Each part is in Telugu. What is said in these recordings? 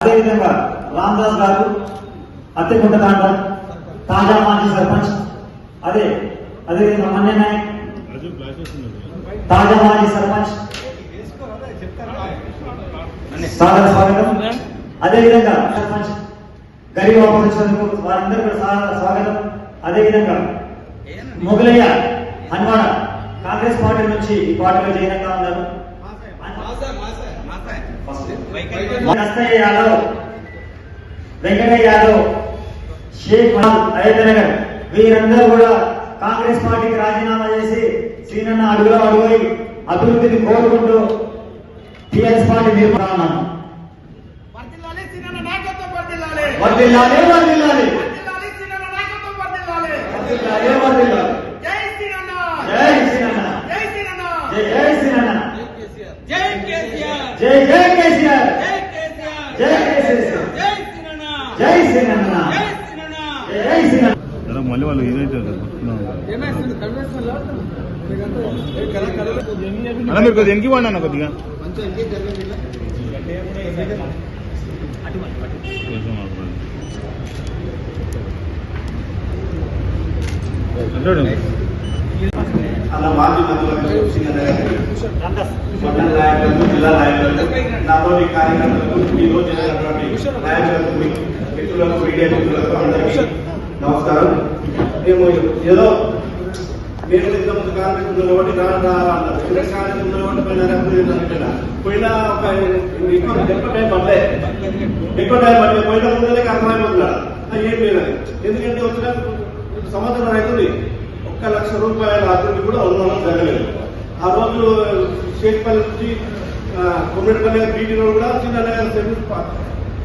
అదేవిధంగా రామదాస్ గారు అత్తెకుంట తాండ తాజా మాజీ సర్పంచ్ అదే అదేవిధంగా మన్నే నాయక్ తాజా మాజీ సర్పంచ్. సాదర స్వాగతం. అదేవిధంగా సర్పంచ్ గరీబ్ ఆపరేషన్కు వారందరూ కూడా సాగర స్వాగతం. అదేవిధంగా మొగలయ్య హన్వాడ కాంగ్రెస్ పార్టీ నుంచి ఈ పార్టీలో చేయనంగా ఉన్నారు. నస్తయ్య యాదవ్ వెంకటయ్య యాదవ్ షేక్ మహమ్మద్ అయోధ్యనగర్. వీరందరూ కూడా కాంగ్రెస్ పార్టీకి రాజీనామా చేసి శ్రీనన్న అడుగులో అడుగుయి అభివృద్ధిని కోరుకుంటూ టిఆర్ఎస్ పార్టీ నిర్మాణం సినన్న వర్దిల్లాలి. వర్దిల్లాలి సినన్న వర్దిల్లాలి వర్దిల్లాలి జై సినన్న జై శ్రీనన్న జై సినన్న జై జై శ్రీనన్న జై కేసీఆర్ జై జై కేసీఆర్ జై కేసీఆర్ జై కేసీఆర్ జై సినన్న జై శ్రీనన్న జై సినన్న జై జై శ్రీనన్న జర మళ్ళీ వాళ్ళు ఏదైతే అలా మీరు కొద్దిగా వెనక్కి వాడినా అన్న కొద్దిగా. అలా మాజీ మంత్రులకు సింగనగర్ మండల నాయకులకు జిల్లా నాయకులకు నాతోటి కార్యకర్తలకు ఈ రోజు నాయకులకు మిత్రులకు మీడియా మిత్రులకు అందరికీ నమస్కారం మేము ఏదో మేము ఇంతకుముందు కాంగ్రెస్ ఉంది కాబట్టి రాను రా అన్నారు. కాంగ్రెస్ ఉంది కాబట్టి పోయినా పోయినా పోయినా ఒక ఎక్కువ ఎక్కువ టైం పడలే. ఎక్కువ టైం పడలే. పోయిన ముందరే అర్థమైపోతున్నాడు అది ఏం లేదని ఎందుకంటే వచ్చిన సంవత్సరం అవుతుంది ఒక్క లక్ష రూపాయల అభివృద్ధి కూడా ఉన్నడం జరగలేదు. ఆ రోజు షేక్పల్లి నుంచి కొమ్మడిపల్లి బీటీ రోడ్ కూడా చిన్న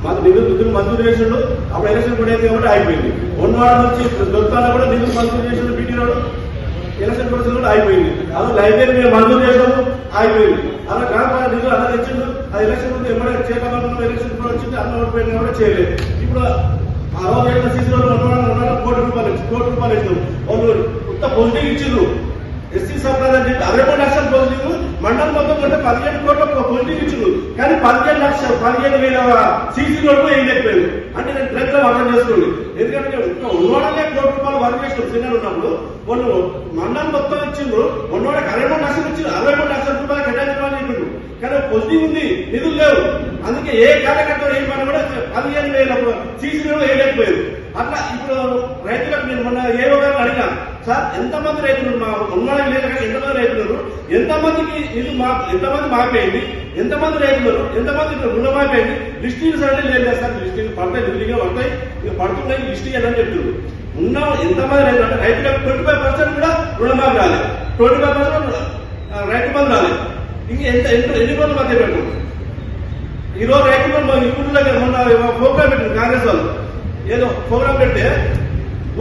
మాకు నిధులు నిధులు మంజూరు చేసిండు. అప్పుడు ఎలక్షన్ కూడా అయితే కాబట్టి అయిపోయింది ఉన్నవాడు నుంచి దొరుకుతాన కూడా నిధులు మంజూరు చేసిండు బీటీ రోడ్ ఎలక్షన్ కూడా కూడా అయిపోయింది అదే లైబ్రరీ మేము మంజూరు చేసాము అయిపోయింది అలా గ్రామ నిధులు అలా తెచ్చిండు. అది ఎలక్షన్ ముందు ఎప్పుడైనా చేయాలనుకున్న ఎలక్షన్ కూడా వచ్చింది. అన్న ఓడిపోయినా కూడా చేయలేదు. ఇప్పుడు ఆ రోజు ఏదైనా సీసీ రోడ్లు ఉన్నవాళ్ళు కోటి రూపాయలు ఇచ్చి కోటి రూపాయలు ఇచ్చారు వాళ్ళు కొత్త పాజిటివ్ ఇచ్చిండ్రు ఎస్సీ సప్లై అని చెప్పి అరవై మూడు లక్షల పాజిటివ్ మండలం మొత్తం కంటే పదిహేను కోట్ల పాజిటివ్ ఇచ్చిండ్రు కానీ పదిహేను లక్షలు పదిహేను వేల సీసీ రోడ్లు ఏం లేకపోయింది అంటే నేను ట్రెండ్ అర్థం చేసుకోండి. ఎందుకంటే ఉన్నోడనే కోటి రూపాయలు వర్క్ చేసిన సినిమా ఉన్నప్పుడు వాళ్ళు మండలం మొత్తం ఇచ్చిండ్రు. ఉన్నవాడికి అరవై మూడు లక్షలు ఇచ్చిండ్రు. అరవై మూడు లక్షల రూపాయలు కేటాయించాలని చెప్పిండ్రు కానీ పాజిటివ్ ఉంది నిధులు లేవు. అందుకే ఏ కార్యకర్త ఏం పని కూడా పదిహేను వేల సీసీ రోడ్లు వేయలేకపోయారు అట్లా ఇప్పుడు రైతులకు నేను మొన్న ఏ గారిని అడిగాను. సార్ ఎంతమంది రైతులు మా ఉన్నాళ్ళకి లేదు కానీ ఎంతమంది రైతులు ఉన్నారు? ఎంతమందికి ఇది మా ఎంతమంది మాపేయండి ఎంతమంది రైతులు ఎంతమంది రుణమాపేయండి లిస్టింగ్స్ అంటే లేదు సార్ లిస్టింగ్ పడతాయి నిధులుగా పడతాయి ఇక పడుతున్నాయి లిస్టింగ్ అని చెప్తున్నారు. ఉన్న ఎంతమంది రైతులు అంటే రైతులకు ట్వంటీ ఫైవ్ పర్సెంట్ కూడా రుణమాఫీ రాలేదు. Twenty five percent Rythu Bandhu రాలేదు. ఇంక ఎంత ఎంత ఎన్ని రోజులు మధ్య పెట్టు ఈ రోజు బంధు ఇప్పుడు దగ్గర మొన్న ప్రోగ్రామ్ పెట్టింది కాంగ్రెస్ వాళ్ళు. ఏదో ప్రోగ్రామ్ పెడితే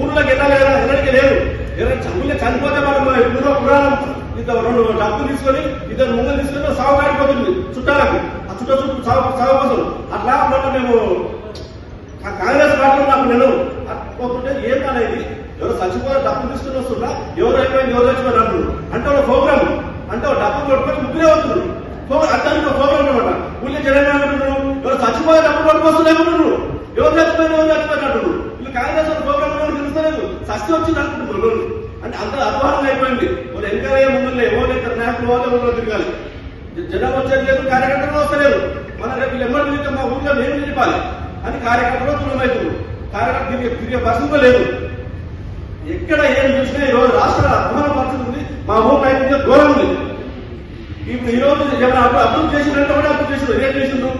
ఊర్లోకి వెళ్ళాలి కదా వెళ్ళడానికి లేదు. ఎవరైనా చదువులే చనిపోతే మనం పూర్వ పురాణం ఇద్దరు రెండు డబ్బులు తీసుకొని ఇద్దరు ముందు తీసుకొని సాగు కాడిపోతుంది చుట్టాలకు. ఆ చుట్ట చుట్టూ సాగు సాగు కోసం. అట్లా మొన్న మేము ఆ కాంగ్రెస్ పార్టీలో నాకు నేను పోతుంటే ఏం అనేది ఎవరు చచ్చిపోతే డబ్బులు తీసుకుని వస్తున్నా ఎవరు అయిపోయింది? ఎవరు చచ్చిపోయారు అంటున్నారు అంటే ఒక ప్రోగ్రామ్ అంటే ఒక డబ్బు కొట్టుకొని ముగ్గురే అవుతున్నారు. ప్రోగ్రామ్ ఒక ప్రోగ్రామ్ అనమాట ఊళ్ళో జనం ఎవరు చచ్చిపోయే డబ్బు కొట్టుకొస్తున్నా ఎవరు చచ్చిపోయిన ఎవరు చచ్చిపోయిన అంటున్నారు. వీళ్ళు కాంగ్రెస్ ప్రోగ్రామ్ ఎవరు తెలుస్తలేదు సస్తి వచ్చింది అనుకుంటున్నారు అంటే అంత అధ్వానం అయిపోయింది. వాళ్ళు ఎంకరేజ్ ముందు ఎవరు ఇక్కడ నాయకులు వాళ్ళు ఎవరు తిరగాలి. జనం వచ్చేది లేదు కార్యకర్తలు వస్తలేదు మన రేపు ఎవరు ఎమ్మడి తిరిగితే మా ఊళ్ళో మేము నిలిపాలి అని కార్యకర్తలు దూరమవుతుంది కార్యకర్త తిరిగే తిరిగే పరిస్థితి లేదు ఎక్కడ ఏం చూసినా ఈరోజు రోజు రాష్ట్ర అధ్వాన పరిస్థితి ఉంది. మా ఊరు నైపుణ్యం దూరం ఉంది. ఇప్పుడు ఈ రోజు ఏమైనా అప్పుడు అభివృద్ధి చేసినట్టు కూడా అభివృద్ధి చేసిండ్రు ఏం చేసిండ్రు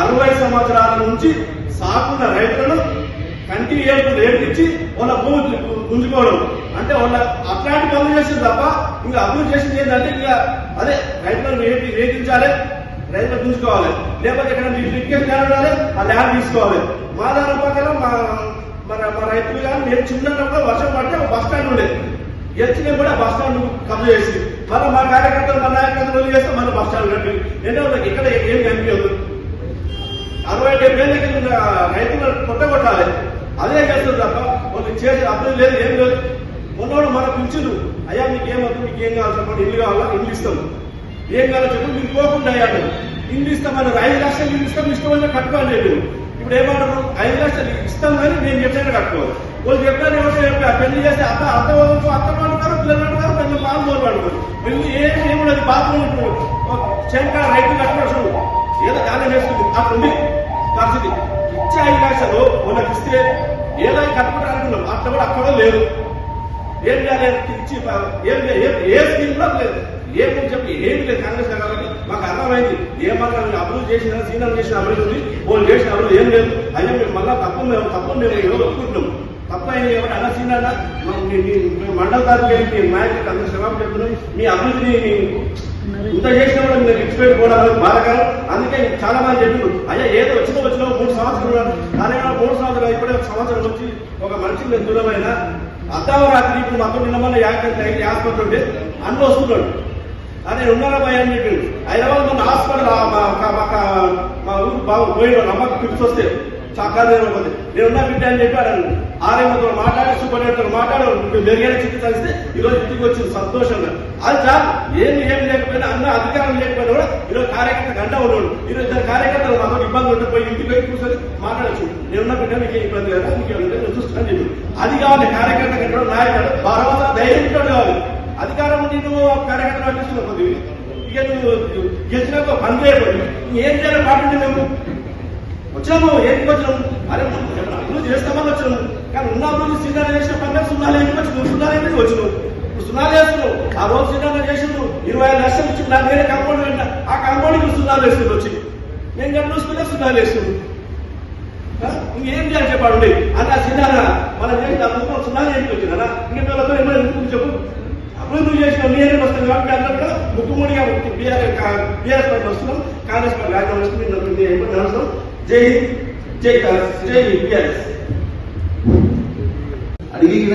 అరవై సంవత్సరాల నుంచి సాగున్న రైతులను కంటి ఏడుపు వాళ్ళ భూమి గుంజుకోవడం. అంటే వాళ్ళ అట్లాంటి పనులు చేసింది తప్ప ఇంకా అభివృద్ధి చేసింది ఏంటంటే ఇంకా అదే రైతులను రేటి రేటించాలి రైతులు గుంజుకోవాలి. లేకపోతే ఇక్కడ మీకు లిక్కేజ్ ల్యాండ్ ఉండాలి ఆ ల్యాండ్ తీసుకోవాలి. మా దాని పక్కన మా మన మా రైతులు కానీ నేను చిన్నప్పుడు వర్షం పడితే బస్ స్టాండ్ ఉండేది ఎచ్చిన కూడా బస్ స్టాండ్ కబ్జా చేసి మళ్ళీ మా కార్యకర్తలు మా నాయకత్వం చేస్తే మళ్ళీ బస్ స్టాండ్ కట్టి ఎన్నో ఇక్కడ ఏం కనిపించదు. అరవై డెబ్బై ఏళ్ళ కింద రైతులు కొట్టగొట్టాలి. అదే చేస్తుంది తప్ప వాళ్ళు చేసే అభివృద్ధి లేదు ఏం లేదు. మొన్నోడు మన పిలిచిండు అయ్యా మీకు ఏమవుతుంది మీకు ఏం కావాలి చెప్పండి ఇల్లు కావాలా? ఇల్లు ఇస్తాం. ఏం కావాలో చెప్పండి మీరు పోకుండా అయ్యాడు ఇల్లు ఇస్తామని ఐదు లక్షలు ఇల్లు ఇస్తాం ఇష్టమైన కట్టుకోవాలి లేదు ఇప్పుడు ఏమంటారు? ఐదు లక్షలు ఇస్తాం కానీ నేను చెప్పిన కట్టుకోవాలి. వాళ్ళు చెప్పారు ఎవరు చెప్పారు పెళ్ళి చేస్తే అత్త అత్త వాళ్ళు అత్త వాడుతారు పిల్లలు పడుతారు పిల్లలు పాలు వాళ్ళు పడుతారు పెళ్ళి ఏం ఏమున్నది బాత్రూమ్ శంకర రైతు కట్టుకోవచ్చు ఏదో కాలం వేసుకుంది అక్కడ ఉంది. పరిస్థితి. ఇచ్చే అవకాశాలు లక్షలు వాళ్ళకి ఇస్తే ఏదో కట్టుకుంటారు అనుకున్నాం అట్లా కూడా అక్కడ లేదు. ఏం చేయాలి? ఇచ్చి ఏం ఏ- ఏ స్కీమ్ కూడా లేదు. ఏమని చెప్పి ఏం లేదు కాంగ్రెస్ కాబట్టి మాకు అర్థమైంది. ఏమన్నా మీరు అభివృద్ధి చేసిన సీనియర్ చేసిన అభివృద్ధి ఉంది వాళ్ళు చేసిన అభివృద్ధి ఏం లేదు. అయ్యా మేము మళ్ళీ తప్పు మేము తప్పు మేము ఈరోజు ఒప్పుకుంటున్నాం. తప్ప అయిన ఏమన్నా అన్న సీనియర్ మండల తారీఖు మీ నాయకులకు అందరూ క్షమాపణ చెప్తున్నాం. మీ అభివృద్ధిని ఇంత చేసిన కూడా మీరు ఎక్స్పైర్ కూడా బాధకరం అందుకే చాలా మంది చెప్పారు అయ్యా ఏదో వచ్చిన వచ్చినా మూడు సంవత్సరాలు కానీ మూడు సంవత్సరాలు ఇప్పుడే ఒక సంవత్సరం వచ్చి ఒక మనిషి నేను దూరమైన అర్ధవరాత్రి ఇప్పుడు మొత్తం నిన్నమన్న యాక్సిడెంట్ ఆసుపత్రి ఉంటే అన్న వస్తున్నాడు. అని ఉన్నారా భయ అని చెప్పి హైదరాబాద్ ఉన్న హాస్పిటల్ ఆ మా ఊరు బాబు పోయిన అమ్మకి పిలిచి వస్తే చక్కగా నేను ఉన్నా బిడ్డ అని చెప్పాడు ఆర్ఎంతో మాట్లాడి సూపరింటెండెంట్తో మాట్లాడు మెరుగైన చికిత్స ఇస్తే ఈరోజు ఇంటికి వచ్చింది సంతోషంగా. అది చాలు. ఏమి ఏమి లేకపోయినా అన్న అధికారం లేకపోయినా కూడా ఈరోజు కార్యకర్త గంట ఉన్నాడు. ఈరోజు ఇద్దరు కార్యకర్తలు మాతో ఇబ్బంది ఉంటే పోయి ఇంటికి పోయి కూర్చొని మాట్లాడచ్చు. నేనున్న బిడ్డ మీకు ఇబ్బంది కదా మీకు ఏమైనా నేను. చెప్పి అది కావాలి కార్యకర్త గంట నాయకుడు భరోసా ధైర్యం కావాలి. అధికారం ఉండి నువ్వు కార్యకర్తలు పట్టిస్తున్నావు కొద్దిగా. ఇక నువ్వు గెలిచినాక పని చేయకూడదు ఏం చేయాలి పార్టీ మేము వచ్చాము ఏం వచ్చాము అరే అభివృద్ధి చేస్తామని వచ్చాము. కానీ ఉన్న అభివృద్ధి సినిమా చేసిన పని సున్నాలు ఎందుకు వచ్చినావు సున్నాలు ఎందుకు వచ్చినావు ఇప్పుడు సున్నా వేస్తున్నావు ఆ రోజు సినిమా చేసినావు ఇరవై ఐదు లక్షలు ఇచ్చి నా వేరే కాంపౌండ్ వెళ్ళిన ఆ కాంపౌండ్ సున్నా వేస్తుంది వచ్చి నేను గట్ట చూసుకుంటే సున్నాలు వేస్తున్నావు ఇంకేం చేయాలి చెప్పాడు అన్న చిన్న మన చేసి అందుకు సున్నా చేసి వచ్చినా ఇంకా వీళ్ళతో ఏమైనా ఎందుకు చెప్పు అభివృద్ధి చేసిన నేనే వస్తుంది కాబట్టి అందరూ కూడా ముక్కుముడిగా బీఆర్ఎస్ పార్టీ వస్తున్నాం కాంగ్రెస్ పార్టీ రాజ్యాంగం వస్తుంది ఏమన్నా నడుస్తాం జై జై కాంగ్రెస్ జై బీఆర్ఎస్ అడిగిన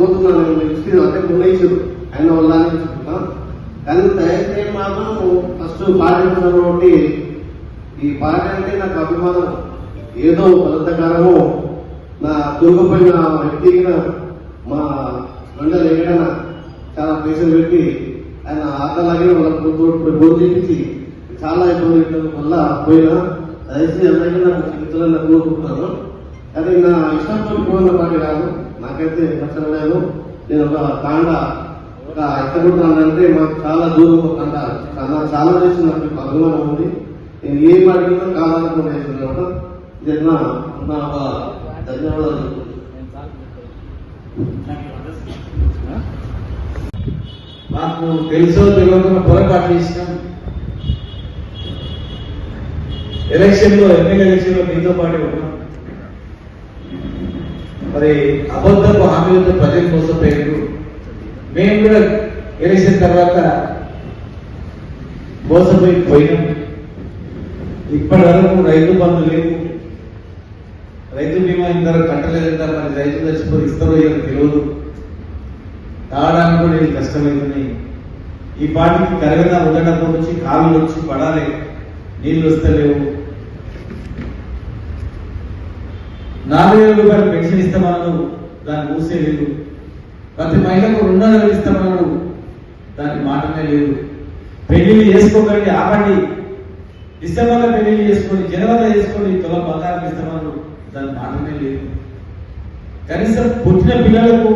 పోతున్నాను ఇస్తుంది అంటే నిర్ణయించదు ఆయన వల్ల కానీ దయచేసి మాత్రం ఫస్ట్ పాటించడం ఉన్నాను కాబట్టి ఈ పాట అంటే నాకు అభిమానం. ఏదో బలతకారము నా దొరికిపోయిన వ్యక్తిగా మా మండలి ఎక్కడైనా చాలా పైసలు పెట్టి ఆయన ఆటలాగే వాళ్ళకు బోర్డు చేపించి చాలా ఇబ్బంది పెట్టడం వల్ల పోయినా దయచేసి అందరికీ నాకు చికిత్సలు కోరుకుంటున్నాను. కానీ నా ఇష్టంతో పోయిన పాట కాదు. నాకైతే నచ్చడం లేదు నేను ఒక తాండ ఒక ఇష్టపడుతున్నానంటే మాకు చాలా దూరం ఒక తాండ. చాలా చాలా చేసి నాకు అభిమానం ఉంది. నేను ఏం అడిగినా కావాలని చేస్తున్నాను ఇది నా నా ఒక ధన్యవాదాలు. నాకు తెలుసో తెలియకుండా పొరపాటు చేసినాం. ఎలక్షన్లో ఎమ్మెల్యే ఎలక్షన్లో మీతో పాటు ఉన్నాం. మరి అబద్ధపు హామీలతో ప్రజలు మోసపోయారు మేము కూడా ఎలక్షన్ తర్వాత మోసపోయి పోయినాం. ఇప్పటి వరకు రైతు బంధు లేవు. రైతు బీమా ఇంతవరకు కట్టలేదంటారు మరి రైతు చచ్చిపోయి ఇస్తారో ఏమో తెలియదు. తాగడానికి కూడా ఇది కష్టమవుతుంది ఈ పాటికి కరగదా ఉండడం వచ్చి కాళ్ళు వచ్చి పడాలి. నీళ్ళు వస్తలేవు. నాలుగు వేల రూపాయలు పెన్షన్ ఇస్తామన్నాడు. దాన్ని మూసే లేదు ప్రతి మహిళకు రెండు ఇస్తామన్నాడు. దానికి మాటనే లేదు. పెళ్ళిళ్ళు చేసుకోకండి ఆపండి. డిసెంబర్లో పెళ్ళిళ్ళు చేసుకొని జనవరిలో చేసుకొని తొల బంగారం ఇస్తామన్నాడు. దాని మాటనే లేదు. కనీసం పుట్టిన పిల్లలకు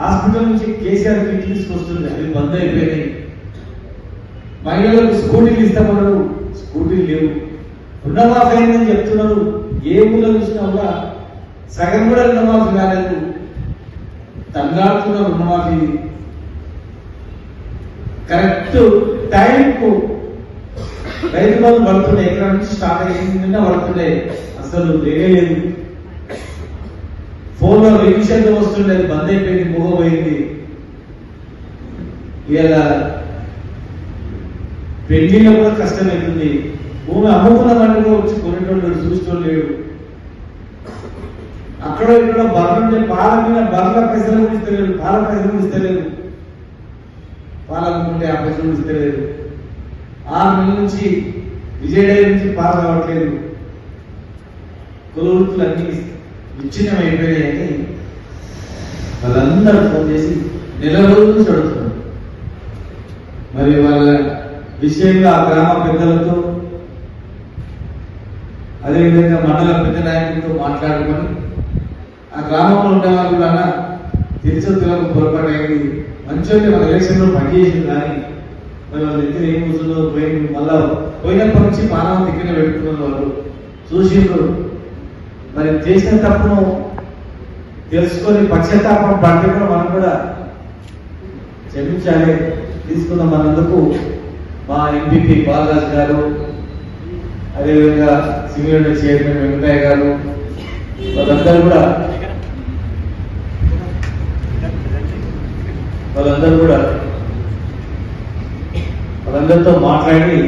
హాస్పిటల్ నుంచి కేసీఆర్ కిట్ తీసుకొస్తుంది అవి బంద్ అయిపోయినాయి. మహిళలకు స్కూటీలు ఇస్తామన్నారు స్కూటీలు లేవు. రుణమాఫీ అయిందని చెప్తున్నారు ఏ ఊళ్ళో చూసినా కూడా సగం కూడా రుణమాఫీ కాలేదు. తంగాడుతున్న రుణమాఫీ. కరెక్ట్ టైంకు రైతు బంధు పడుతుండే ఎక్కడ నుంచి స్టార్ట్ అయ్యిందంటే పడుతుండే. అసలు లేదు. ఫోన్లో లో వస్తుండేది వస్తుండే బంద్ అయిపోయింది మూగపోయింది ఇలా పెళ్ళిలో కూడా కష్టమవుతుంది భూమి అమ్ముకున్న దాన్ని కూడా వచ్చి కొనేటోళ్ళు చూసేటోళ్ళు లేడు అక్కడ ఇక్కడ బర్రెంటే పాల మీద బర్రెల పైసలు కూడా ఇస్తలేదు పాల పైసలు ఇస్తలేదు పాల అమ్ముకుంటే ఆ పైసలు కూడా ఇస్తలేదు ఆరు నెలల నుంచి విజయవాడ నుంచి పాలు రావట్లేదు. కులవృత్తులు అన్ని విచ్ఛిన్నం అయిపోయాయని వాళ్ళందరూ ఫోన్ చేసి నెల రోజుల నుంచి అడుగుతున్నారు. మరి వాళ్ళ విషయంగా ఆ గ్రామ పెద్దలతో అదేవిధంగా మండల పెద్ద నాయకులతో మాట్లాడుకొని ఆ గ్రామంలో ఉండే వాళ్ళు కూడా తిరుచొత్తులకు పొరపాటు మంచి మన ఎలక్షన్లో పనిచేసింది కానీ మరి వాళ్ళ దగ్గర ఏం కూర్చుందో మళ్ళా పోయినప్పటి నుంచి మానవ దగ్గర పెడుతున్నారు వాళ్ళు చూసిండ్రు. మరి చేసిన తప్పును తెలుసుకొని పశ్చాత్తాపం పడితే కూడా మనం కూడా క్షమించాలి. తీసుకున్న మనందుకు మా ఎంపీపీ బాలరాజు గారు అదేవిధంగా సీనియర్ చైర్మన్ వెంకటయ్య గారు వాళ్ళందరూ కూడా వాళ్ళందరూ కూడా వాళ్ళందరితో మాట్లాడి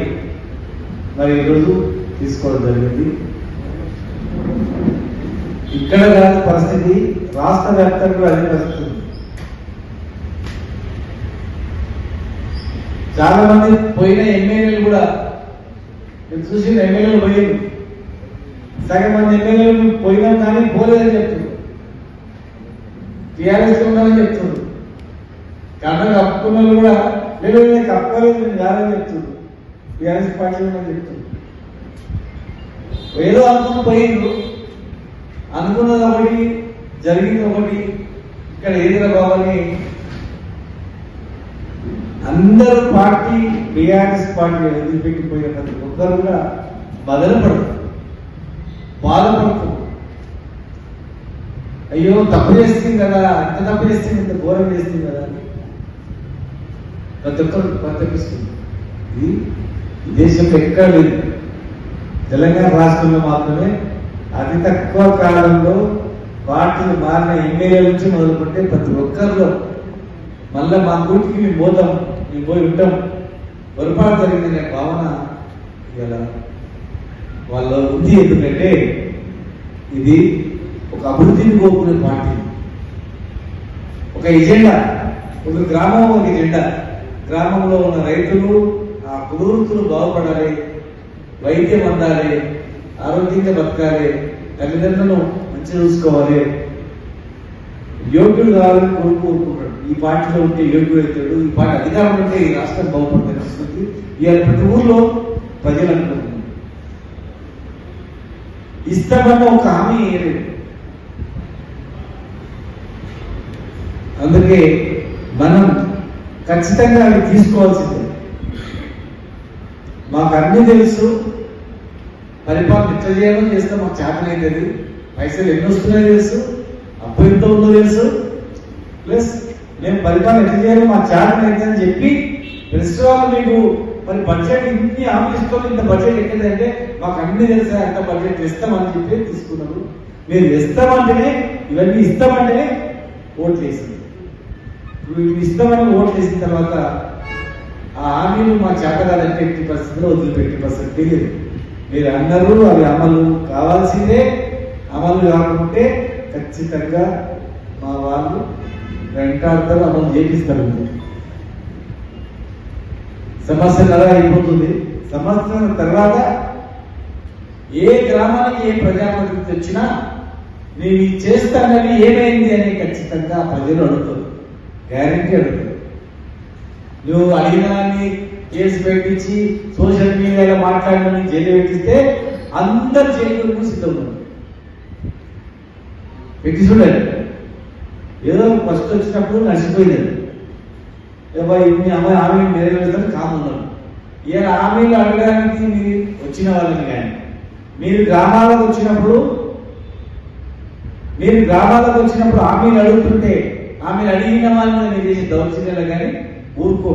మరి ఈరోజు తీసుకోవడం జరిగింది. ఇక్కడ కాని పరిస్థితి రాష్ట్ర వ్యాప్తంగా అదే పరిస్థితి. చాలా మంది పోయిన ఎమ్మెల్యేలు కూడా నేను చూసి ఎమ్మెల్యేలు పోయింది సగం మంది ఎమ్మెల్యేలు పోయినా కానీ పోలేదని చెప్తున్నారు టీఆర్ఎస్ ఉండాలని చెప్తున్నారు కన్నా కప్పుకున్న కూడా లేదు నేను కప్పలేదు నేను కాదని చెప్తున్నారు టీఆర్ఎస్ పార్టీ ఉందని చెప్తున్నారు ఏదో అనుకుని పోయిండ్రు అనుకున్నది ఒకటి జరిగింది ఒకటి ఇక్కడ ఏదిరా బాబని అందరూ పార్టీ బీఆర్ఎస్ పార్టీ వదిలిపెట్టిపోయిన ప్రతి ఒక్కరు కూడా బదలపడతారు బాధపడుతుంది అయ్యో తప్పు చేస్తుంది కదా అంత తప్పు చేస్తుంది ఇంత ఘోరం చేస్తుంది కదా. ప్రతి ఒక్కరు ప్రతిపిస్తుంది ఇది దేశంలో ఎక్కడ లేదు. తెలంగాణ రాష్ట్రంలో మాత్రమే అతి తక్కువ కాలంలో పార్టీలు మారిన ఎమ్మెల్యే నుంచి మొదలుకుంటే ప్రతి ఒక్కరిలో మళ్ళా మా గుడికి మేము పోతాం. మేము పోయి ఉంటాం. పొరపాటు జరిగిందనే భావన ఇలా వాళ్ళ ఉంది ఎందుకంటే ఇది ఒక అభివృద్ధిని కోరుకునే పార్టీ. ఒక ఎజెండా ఒక గ్రామం ఒక ఎజెండా. గ్రామంలో ఉన్న రైతులు ఆ కుదురుతులు బాగుపడాలి వైద్యం అందాలి ఆరోగ్యంగా బతకాలి తల్లిదండ్రులను మంచిగా చూసుకోవాలి. యోగ్యుడు కావాలని కోరుకు కోరుకుంటాడు ఈ పార్టీలో ఉంటే యోగ్యుడు అవుతాడు ఈ పార్టీ అధికారం ఉంటే ఈ రాష్ట్రం బాగుపడుతుంది తెలుస్తుంది ఇవాళ ప్రతి ఊర్లో ప్రజలు అనుకుంటున్నారు. ఇస్తామన్న ఒక హామీ అందుకే మనం ఖచ్చితంగా అవి తీసుకోవాల్సిందే. మాకు అన్నీ తెలుసు. పరిపాలన ఎట్లా చేయాలో చేస్తే మాకు చేతనైతుంది. పైసలు ఎన్ని వస్తున్నాయో తెలుసు. అప్పు ఎంత ఉందో తెలుసు? ప్లస్ మేము పరిపాలన ఎట్లా చేయాలో మా చేతనైతే అని చెప్పి ప్రెస్ వాళ్ళు మీకు. మరి బడ్జెట్ ఇన్ని ఆఫీస్తో ఇంత బడ్జెట్ ఎక్కడంటే మాకు అన్ని తెలుసా అంత బడ్జెట్ ఇస్తామని చెప్పి తీసుకున్నారు మీరు ఇస్తామంటేనే ఇవన్నీ ఇస్తామంటేనే ఓట్లు వేసింది. ఇప్పుడు ఇస్తామని ఓట్లు వేసిన తర్వాత ఆ హామీలు మా చేతగాలంటే పెట్టి పరిస్థితిలో వదిలిపెట్టే పరిస్థితి తెలియదు మీరు అన్నారు అవి అమలు కావాల్సిందే. అమలు కాకుంటే ఖచ్చితంగా మా వాళ్ళు వెంటాడతారు అమలు చేపిస్తారు సమస్య అలా అయిపోతుంది. సంవత్సరం తర్వాత ఏ గ్రామానికి ఏ ప్రజాప్రతినిధి వచ్చినా నేను ఇది చేస్తానని ఏమైంది అని ఖచ్చితంగా ప్రజలు అడుగుతారు. గ్యారంటీ అడుగుతారు. నువ్వు అడిగినాన్ని కేసు పెట్టించి సోషల్ మీడియాలో మాట్లాడిన జైలు పెట్టిస్తే అందరు జైలు సిద్ధం ఉన్నారు చూడండి ఏదో ఫస్ట్ వచ్చినప్పుడు నడిచిపోయినది అబ్బాయి మీ అమ్మాయి హామీలు నెరవేర్చడం కామన్నారు ఏ ఆమెలు అడగడానికి మీరు వచ్చిన వాళ్ళని కానీ మీరు గ్రామాలకు వచ్చినప్పుడు మీరు గ్రామాలకు వచ్చినప్పుడు ఆమెలు అడుగుతుంటే ఆమెను అడిగిన వాళ్ళని మీరు చేసే దౌర్జన్యాలు కానీ ఊరుకో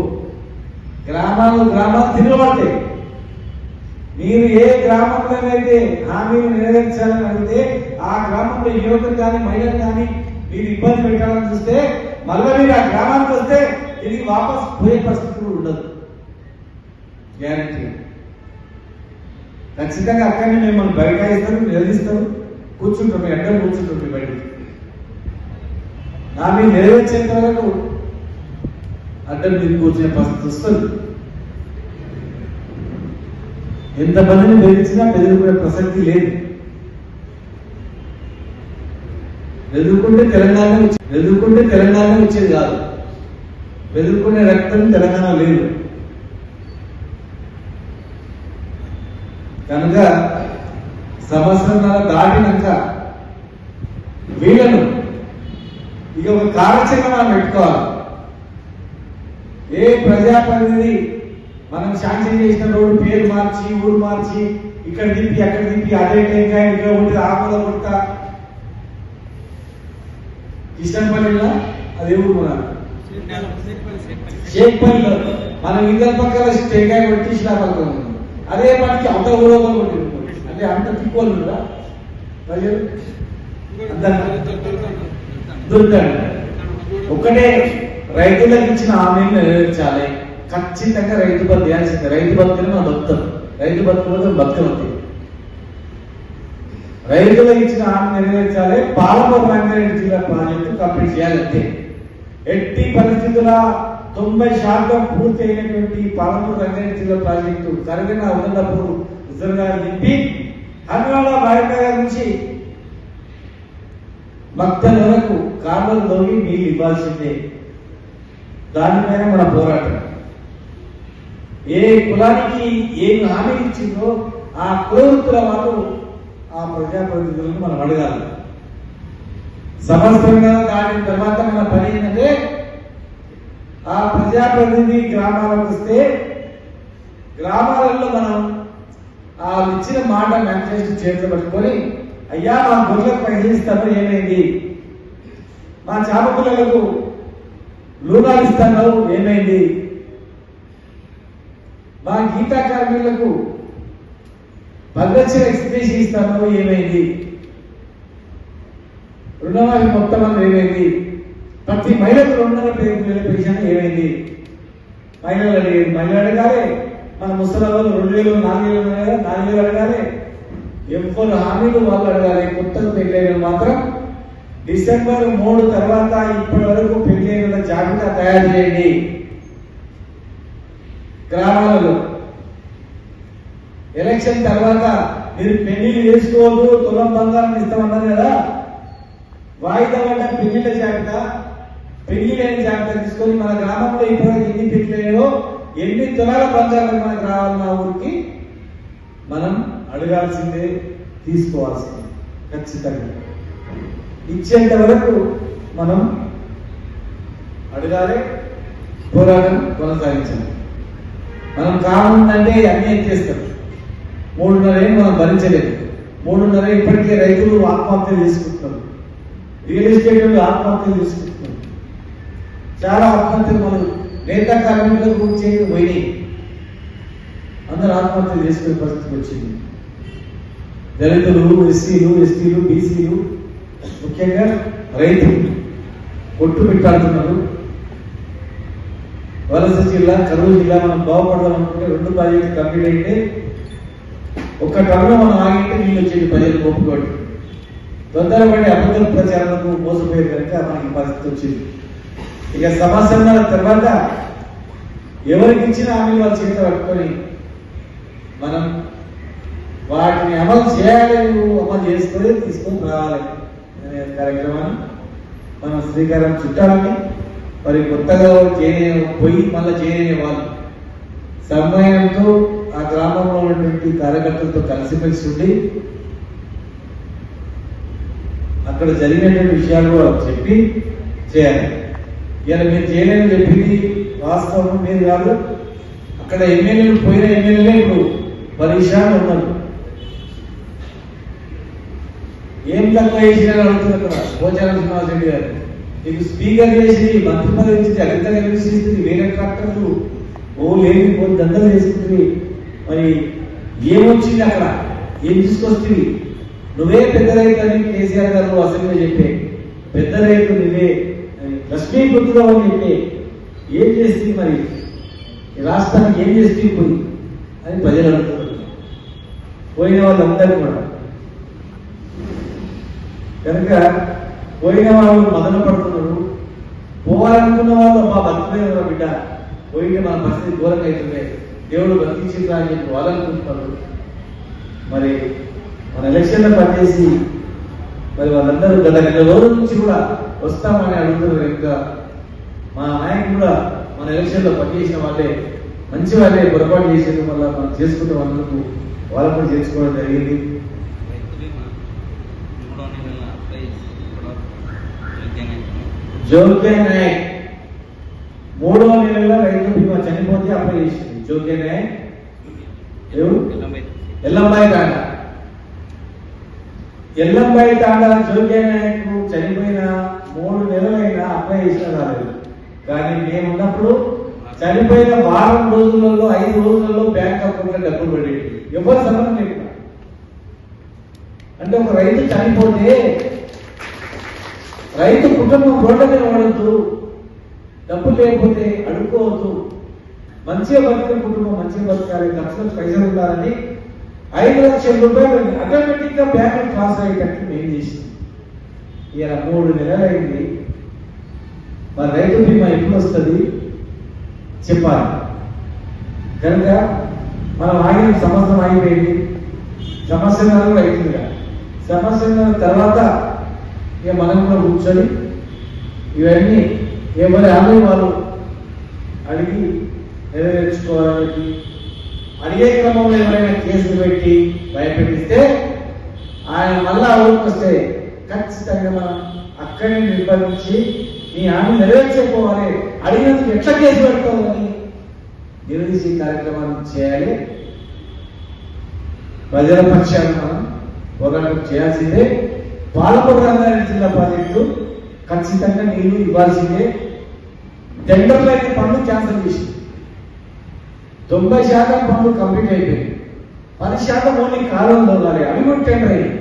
గ్రామాలు గ్రామాలు తిరగబడతాయి. మీరు ఏ గ్రామంలోనైతే హామీలు నెరవేర్చాలని అడిగితే ఆ గ్రామంలో యువకులు కానీ మహిళలు కానీ మీరు ఇబ్బంది పెట్టాలని చూస్తే మళ్ళీ మీరు ఆ గ్రామానికి వస్తే తిరిగి వాపస్ పోయే పరిస్థితి కూడా ఉండదు. గ్యారంటీ ఖచ్చితంగా అక్కడనే మిమ్మల్ని బయటాయిస్తారు నిలదీస్తారు. కూర్చుంటాం మీ అడ్డం కూర్చుంటాం మీ బయట నా మీరు నెరవేర్చేంత వరకు అడ్డం మీరు కూర్చునే పరిస్థితి వస్తుంది. ఎంతమందిని బెదిరించినా బెదిరిపోయే ప్రసక్తి లేదు. బెదురుకుంటే తెలంగాణ ఎదుర్కొంటే బెదురుకుంటే తెలంగాణ వచ్చేది కాదు. బెదురుకునే రక్తం తెలంగాణ లేదు. కనుక సంవత్సరంన్నర దాటినాక వీళ్ళను ఇక ఒక కార్యాచరణ పెట్టుకోవాలి. ఏ ప్రజాప్రతినిధి మనం శాంక్షన్ చేసిన రోడ్డు పేరు మార్చి ఊరు మార్చి ఇక్కడ దింపి అక్కడ దింపి అదే టెంకాయ ఇక్కడ ఉంటే ఆకుల ఉంటా కిషన్పల్లిలో అదే ఊరు మన షేక్పల్లిలో. మనం ఇద్దరు పక్కల టెంకాయ కొట్టి శ్లాపకం అదే మనకి అంత ఊరో కొట్టి అంటే అంత తిక్కోలు ఉందా ప్రజలు దొరుకుతాడు ఒక్కటే రైతులకు ఇచ్చిన హామీని నెరవేర్చాలి. ఖచ్చితంగా రైతు బంధు చేయాల్సిందే రైతు బంధుని మనం బతుకుతాం రైతు బతుకులతో బతుకవుతాయి రైతులకు ఇచ్చిన హామీ నెరవేర్చాలి పాలమూరు రంగారెడ్డి జిల్లా ప్రాజెక్టు కంప్లీట్ చేయాలంటే ఎట్టి పరిస్థితుల తొంభై శాతం పూర్తి అయినటువంటి పాలమూరు రంగారెడ్డి జిల్లా ప్రాజెక్టు కరగిన ఉదండపూర్ హుజర్గా నింపి హన్వాల బాయనగర్ నుంచి మక్తల వరకు కాలువలు నీళ్ళు ఇవ్వాల్సిందే. దానిపైన మన పోరాటం. ఏ కులానికి ఏం హామీ ఇచ్చిందో ఆ కులవృత్తుల వాళ్ళు ఆ ప్రజాప్రతినిధులను మనం అడగాలి. సంవత్సరంగా దాటిన తర్వాత మన పని ఏంటంటే ఆ ప్రజాప్రతినిధి గ్రామాలకు వస్తే గ్రామాలలో మనం ఆ ఇచ్చిన మాట మేనిఫెస్టో చేతిలో పట్టుకొని అయ్యా మా గొర్రెలకు పైసలు ఏమైంది? మా చేప పిల్లలకు లూనాలు ఇస్తాను ఏమైంది? మా గీతా కార్మికులకు భద్రచర ఎక్స్ప్రెషన్ ఇస్తాము ఏమైంది? రుణమాఫీ మొత్తం అంతా ఏమైంది? ప్రతి మహిళకు రెండున్నర వేల పెన్షన్ ఏమైంది? మహిళలు అడిగేది మహిళలు అడగాలి. మన ముసలి రెండు వేలు నాలుగు వేలు నాలుగు వేలు అడగాలి. ఎవరు హామీలు వాళ్ళు అడగాలి. కొత్తగా పెళ్ళైన మాత్రం డిసెంబర్ మూడు తర్వాత ఇప్పటి వరకు పెళ్ళైన జాబితా తయారు చేయండి. గ్రామాలలో. ఎలక్షన్ తర్వాత మీరు పెళ్ళిళ్ళు చేసుకోవద్దు తులం బంగారం ఇస్తామన్నారు కదా? వాయిదా పడ్డ పెళ్ళిళ్ళ జాబితా పెళ్ళి జాగ్రత్త జాబితా తీసుకొని మన గ్రామంలో ఇప్పటివరకు ఎన్ని పెళ్ళిలో ఎన్ని తులాల బంగారం మనకు రావాలి మా ఊరికి మనం అడగాల్సిందే తీసుకోవాల్సిందే ఖచ్చితంగా. ఇచ్చేంత వరకు మనం అడగాలి పోరాటం కొనసాగించాలి. మనం కావాలంటే అన్నీ ఎత్తేస్తాం మూడున్నర ఏం మనం భరించలేదు. మూడున్నర ఇప్పటికే రైతులు ఆత్మహత్యలు చేసుకుంటున్నారు. రియల్ ఎస్టేట్ ఆత్మహత్య ఆత్మహత్యలు చేసుకుంటున్నారు. చాలా ఆత్మహత్యలు మనం నేత కార్మికులకు గురించి పోయినాయి. అందరు ఆత్మహత్యలు చేసుకునే పరిస్థితి వచ్చింది. దళితులు ఎస్సీలు ఎస్టీలు బీసీలు ముఖ్యంగా రైతులు కొట్టు పెట్టాడుతున్నారు వలస జిల్లా కరువు జిల్లా మనం బాగుపడదాం అనుకుంటే రెండు ప్రాజెక్టులు కంప్లీట్ అయితే ఒక్క టర్మ్ మనం ఆగితే నీళ్ళు వచ్చేది ప్రజలు ఒప్పుకోండి తొందరపడి అబద్ధ ప్రచారాలకు మోసపోయారు కనుక మనకి పరిస్థితి వచ్చింది. ఇక సంవత్సరాల తర్వాత ఎవరికి ఇచ్చిన హామీలు వాళ్ళ చేత పట్టుకొని మనం వాటిని అమలు చేయాలి అమలు చేసుకొని తీసుకొని రావాలి అనే కార్యక్రమాన్ని మనం శ్రీకారం చుట్టాలని మరి కొత్తగా చేరే పోయి మళ్ళీ చేరే వాళ్ళు. సమయంతో ఆ గ్రామంలో ఉన్నటువంటి కార్యకర్తలతో కలిసిమెలిసి ఉండి అక్కడ జరిగినటువంటి విషయాలు కూడా చెప్పి చేయాలి. ఇలా మీరు చేయలేని చెప్పింది వాస్తవం మీరు కాదు. అక్కడ ఎమ్మెల్యేలు పోయిన ఎమ్మెల్యేలే ఇప్పుడు పరీక్షలు ఉన్నారు. ఏం తక్కువ చేసిన అడుగుతున్నారు అక్కడ. భోజనం శ్రీనివాస్ గారు. నీకు స్పీకర్ చేసి మంత్రి పదవి ఇచ్చి అగ్రిత వేరే ట్రాక్టర్లు ఓ లేని పోయి దండలు చేసుకుంటుంది మరి ఏమొచ్చింది అక్కడ? ఏం తీసుకొస్తుంది? నువ్వే పెద్ద రైతు అని కేసీఆర్ గారు అసెంబ్లీ చెప్పే. పెద్ద రైతు నువ్వే. లక్ష్మీ గుర్తుగా అని చెప్పే. ఏం చేస్తుంది మరి? రాష్ట్రానికి ఏం చేస్తుంది పోయి అని ప్రజలు అంటున్నారు పోయిన వాళ్ళందరూ కూడా. కనుక పోయిన వాళ్ళు మదన పడుతున్నారు. పోవాలనుకున్న వాళ్ళు మా బతికిపోయిన బిడ్డ. పోయిన మన పరిస్థితి ఘోరంగా అవుతుంది దేవుడు బతికించిందా అని చెప్పి వాళ్ళు అనుకుంటున్నారు. మరి మన ఎలక్షన్లో పనిచేసి మరి వాళ్ళందరూ గత నెల రోజుల నుంచి కూడా వస్తామని అడుగుతున్నారు. ఇంకా మా నాయకుడు కూడా మన ఎలక్షన్లో పనిచేసిన వాళ్ళే మంచి వాళ్ళే పొరపాటు చేసేది వల్ల మనం చేసుకుంటాం అందుకు వాళ్ళు కూడా చేసుకోవడం జరిగింది. జోకే నాయక్ మూడో నెలలో రైతు బీమా చనిపోతే అప్లై చేసింది. జోకే నాయక్? ఎల్లంబాయి తాండా. ఎల్లంబాయి తాండా జోకే నాయక్ చనిపోయిన మూడు నెలలైనా అప్లై చేసిన రాలేదు. కానీ మేము ఉన్నప్పుడు చనిపోయిన వారం రోజులలో ఐదు రోజులలో బ్యాంక్ అకౌంట్లో డబ్బులు పడేవి ఎవరు సంబంధం లేదు అంటే ఒక రైతు చనిపోతే రైతు కుటుంబం రోడ్ల మీద పడద్దు డబ్బు లేకపోతే అడుక్కోవద్దు. మంచిగా బతికిన కుటుంబం మంచిగా బతకాలి ఖర్చులకు పైసలు ఉండాలని ఐదు లక్షల రూపాయలు ఆటోమేటిక్గా బ్యాంకు క్లాస్ అయ్యేటట్టు మేము చేసింది ఇలా మూడు నెలలు అయింది. మరి రైతు బీమా ఎప్పుడు వస్తుంది? చెప్పాలి. కనుక మనం ఆగిన సంవత్సరం ఆగిపోయింది సంవత్సరాలు రైతులుగా సంవత్సరం తర్వాత ఇక మనం కూడా కూర్చొని ఇవన్నీ ఎవరి ఆమె వాళ్ళు అడిగి నెరవేర్చుకోవడానికి అడిగే క్రమంలో ఎవరైనా కేసులు పెట్టి భయపెట్టిస్తే ఆయన మళ్ళా ఊరికి ఖచ్చితంగా మనం అక్కడే నిర్బంధించి నీ హామీ నెరవేర్చకపోవాలి అడిగినందుకు ఎట్లా కేసు పెడతామని నిలదీసే కార్యక్రమాన్ని చేయాలి. ప్రజల పక్షాన మనం ఒకటి చేయాల్సిందే. పాలకొండ రంగారెడ్డి జిల్లా ప్రాజెక్టు ఖచ్చితంగా నీళ్ళు ఇవ్వాల్సిందే. టెండర్లు అయితే పనులు క్యాన్సిల్ చేసింది. తొంభై శాతం పనులు కంప్లీట్ అయిపోయింది. పది శాతం ఓన్లీ కాలం దొరకాలి అవి కూడా టెండర్ అయ్యాయి